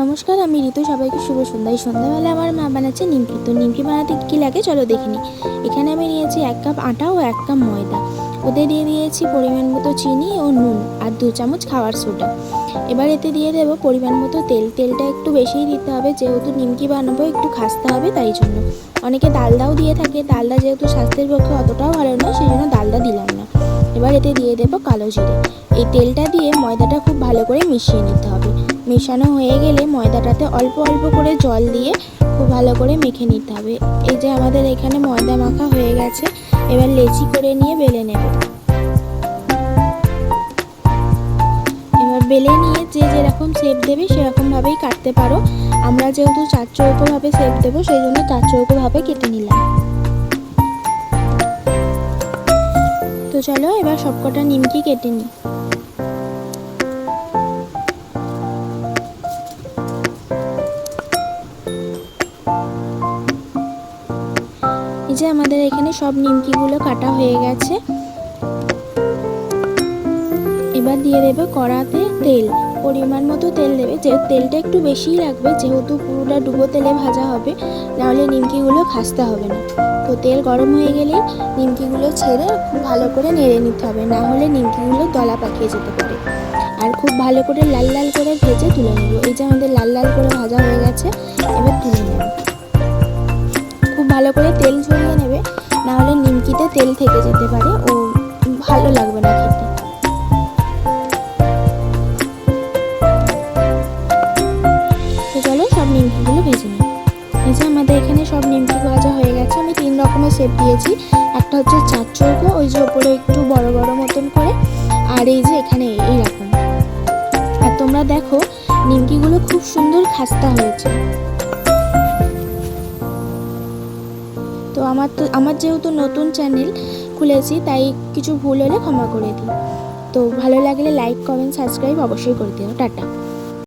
নমস্কার, আমি ঋতু। সবাইকে শুভ সন্ধ্যায়। সন্ধ্যাবেলা আমার মা বানাচ্ছে নিমকি। তো নিমকি বানাতে কী লাগে চলো দেখে নিই। এখানে আমি নিয়েছি এক কাপ আটা ও এক কাপ ময়দা। ওতে দিয়ে দিয়েছি পরিমাণ মতো চিনি ও নুন আর দু চামচ খাওয়ার সোডা। এবার এতে দিয়ে দেবো পরিমাণ মতো তেল। তেলটা একটু বেশিই দিতে হবে। যেহেতু নিমকি বানাবো, একটু খাসতে হবে তাই জন্য। অনেকে ডালদাও দিয়ে থাকে। ডালদা যেহেতু স্বাস্থ্যের পক্ষে অতটাও ভালো নয় সেই জন্য ডালদা দিলাম না। এবার এতে দিয়ে দেবো কালো জিরে। এই তেলটা দিয়ে ময়দাটা খুব ভালো করে মিশিয়ে নিতে হবে। মেশানো হয়ে গেলে ময়দাটাতে অল্প অল্প করে জল দিয়ে খুব ভালো করে মেখে নিতে হবে। এই যে আমাদের এখানে ময়দা মাখা হয়ে গেছে, এবার লেচি করে নিয়ে বেলে নেব। এবার বেলে নিয়ে যে যেরকম শেপ দেবে সেরকমভাবেই কাটতে পারো। আমরা যেহেতু চার চৌকোভাবে শেপ দেবো সেই জন্য চার চৌকোভাবে কেটে নিলাম। তো চলো এবার সবকটা নিমকি কেটে নিই। এই যে আমাদের এখানে সব নিমকিগুলো কাটা হয়ে গেছে। এবার দিয়ে দেবে কড়াতে তেল। পরিমাণ মতো তেল দেবে। যে তেলটা একটু বেশিই লাগবে, যেহেতু পুরোটা ডুবো তেলে ভাজা হবে, নাহলে নিমকিগুলো খাসতে হবে না। তো তেল গরম হয়ে গেলে নিমকিগুলো ছেড়ে খুব ভালো করে নেড়ে নিতে হবে, না হলে নিমকিগুলো দলা পাকিয়ে যেতে পারে। আর খুব ভালো করে লাল লাল করে ভেজে তুলে নেব। এই যে আমাদের লাল লাল করে ভাজা হয়ে গেছে, এবার তুলে নেব। খুব ভালো করে তেল নিমকিতে তেল থেকে যেতে পারে ও ভালো লাগবে না খেতে। তো চলো সব নিমকিগুলো ভেজে নিই। এই যে আমাদের এখানে সব নিমকি ভাজা হয়ে গেছে, আমি তিন রকমের শেপ দিয়েছি। একটা হচ্ছে চার চৌকো, ওই যে ওপরে একটু বড় বড় মতন করে, আর এই যে এখানে এইরকম। আর তোমরা দেখো, নিমকিগুলো খুব সুন্দর খাস্তা হয়েছে। আমার তো, আমার যেহেতু নতুন চ্যানেল খুলেছি, তাই কিছু ভুল হলে ক্ষমা করে দিই তো ভালো লাগলে লাইক কমেন্ট সাবস্ক্রাইব অবশ্যই করে দিও। টাটা।